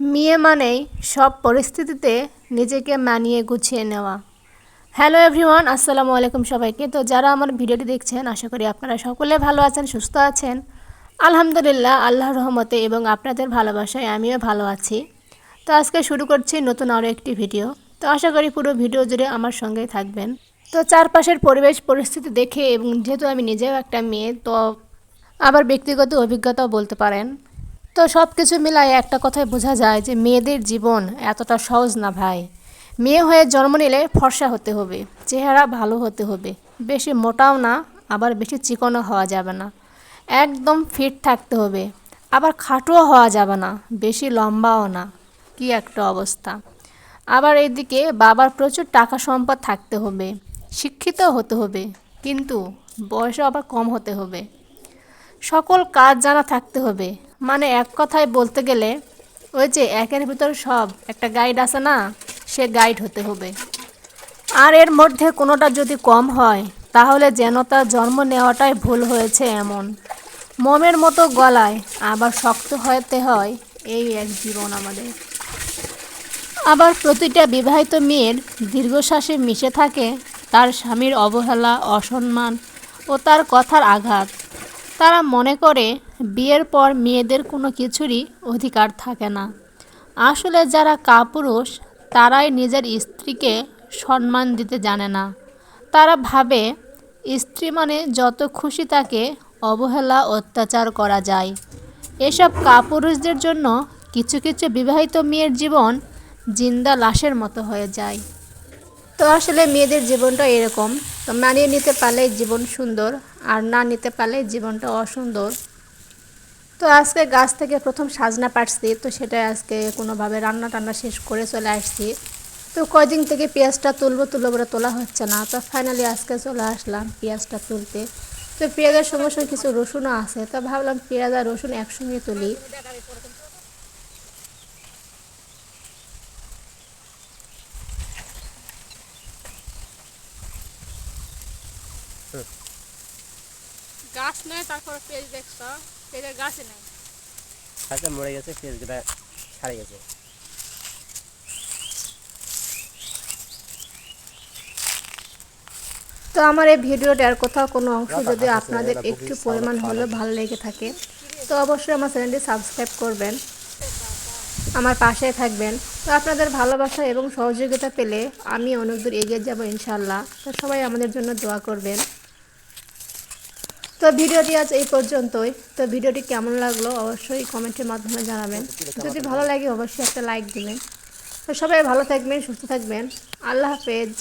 মেয়ে মানেই সব পরিস্থিতিতে নিজেকে মানিয়ে গুছিয়ে নেওয়া। হ্যালো এভরিওয়ান আসসালামু আলাইকুম সবাইকে। তো যারা আমার ভিডিওটি দেখছেন, আশা করি আপনারা সকলে ভালো আছেন, সুস্থ আছেন। আলহামদুলিল্লাহ, আল্লাহর রহমতে এবং আপনাদের ভালোবাসায় আমিও ভালো আছি। তো আজকে শুরু করছি নতুন আরও একটি ভিডিও। তো আশা করি পুরো ভিডিও জুড়ে আমার সঙ্গেই থাকবেন। তো চারপাশের পরিবেশ, পরিস্থিতি দেখে এবং যেহেতু আমি নিজেও একটা মেয়ে, তো আবার ব্যক্তিগত অভিজ্ঞতাও বলতে পারেন। তো সব কিছু মিলায় একটা কথাই বোঝা যায় যে মেয়েদের জীবন এতটা সহজ না ভাই। মেয়ে হয়ে জন্ম নিলে ফর্সা হতে হবে, চেহারা ভালো হতে হবে। বেশি মোটাও না, আবার বেশি চিকনও হওয়া যাবে না। একদম ফিট থাকতে হবে, আবার খাটোও হওয়া যাবে না, বেশি লম্বাও না। কি একটা অবস্থা। আবার এদিকে বাবার প্রচুর টাকা সম্পদ থাকতে হবে শিক্ষিত হতে হবে, কিন্তু বয়সও আবার কম হতে হবে। সকল কাজ জানা থাকতে হবে মানে এক কথায় বলতে গেলে, ওই যে একের ভিতর সব, একটা গাইড আছে না, সে গাইড হতে হবে। আর এর মধ্যে কোনোটা যদি কম হয়, তাহলে যেন তার জন্ম নেওয়াটাই ভুল হয়েছে এমন। মোমের মতো গলায় আবার শক্ত হতে হয়, এই এক জীবন আমাদের। আবার প্রতিটা বিবাহিত মেয়ের দীর্ঘশ্বাসে মিশে থাকে তার স্বামীর অবহেলা, অসম্মান ও তার কথার আঘাত। তারা মনে করে বিয়ের পর মেয়েদের কোনো কিছুরই অধিকার থাকে না। আসলে যারা কাপুরুষ, তারাই নিজের স্ত্রীকে সম্মান দিতে জানে না। তারা ভাবে, স্ত্রী মানে যত খুশি তাকে অবহেলা, অত্যাচার করা যায়। এসব কাপুরুষদের জন্য কিছু কিছু বিবাহিত মেয়ের জীবন জিন্দা লাশের মতো হয়ে যায়। তো আসলে মেয়েদের জীবনটা এরকম। তো মানিয়ে নিতে পারলে জীবন সুন্দর, আর না নিতে পারলে জীবনটা অসুন্দর। তো আজকে গাছ থেকে প্রথম সাজনা পাটছি তো সেটা আজকে কোনোভাবে রান্না টান্না শেষ করে চলে আসছি। তো কয়দিন থেকে পেঁয়াজটা তুলবো তুলবো বলে তোলা হচ্ছে না, তো ফাইনালি আজকে চলে আসলাম পেঁয়াজটা তুলতে। তো পেঁয়াজের সঙ্গে সঙ্গে কিছু রসুনও আছে, তো ভাবলাম পেঁয়াজ আর রসুন একসঙ্গে তুলি। গাছ নেই, তারপর পেজ দেখছ? গাছে নেই। গাছটা মরে গেছে পেঁয়াজগুলো ছাড়ে গেছে। তো আমার এই ভিডিওটার কোথাও কোনো অংশ যদি আপনাদের একটু পরিমাণ হলেও ভালো লেগে থাকে তো অবশ্যই আমার চ্যানেলটি সাবস্ক্রাইব করবেন আমার পাশে থাকবেন। তো আপনাদের ভালোবাসা এবং সহযোগিতা পেলে আমি অনেক দূর এগিয়ে যাব ইনশাল্লাহ তো সবাই আমাদের জন্য দোয়া করবেন। তো ভিডিওটি আজ এই পর্যন্তই। তো ভিডিওটি কেমন লাগল অবশ্যই কমেন্টের মাধ্যমে জানাবেন। যদি ভালো লাগে অবশ্যই একটা লাইক দিবেন। তো সবাই ভালো থাকবেন, সুস্থ থাকবেন। আল্লাহ হাফেজ।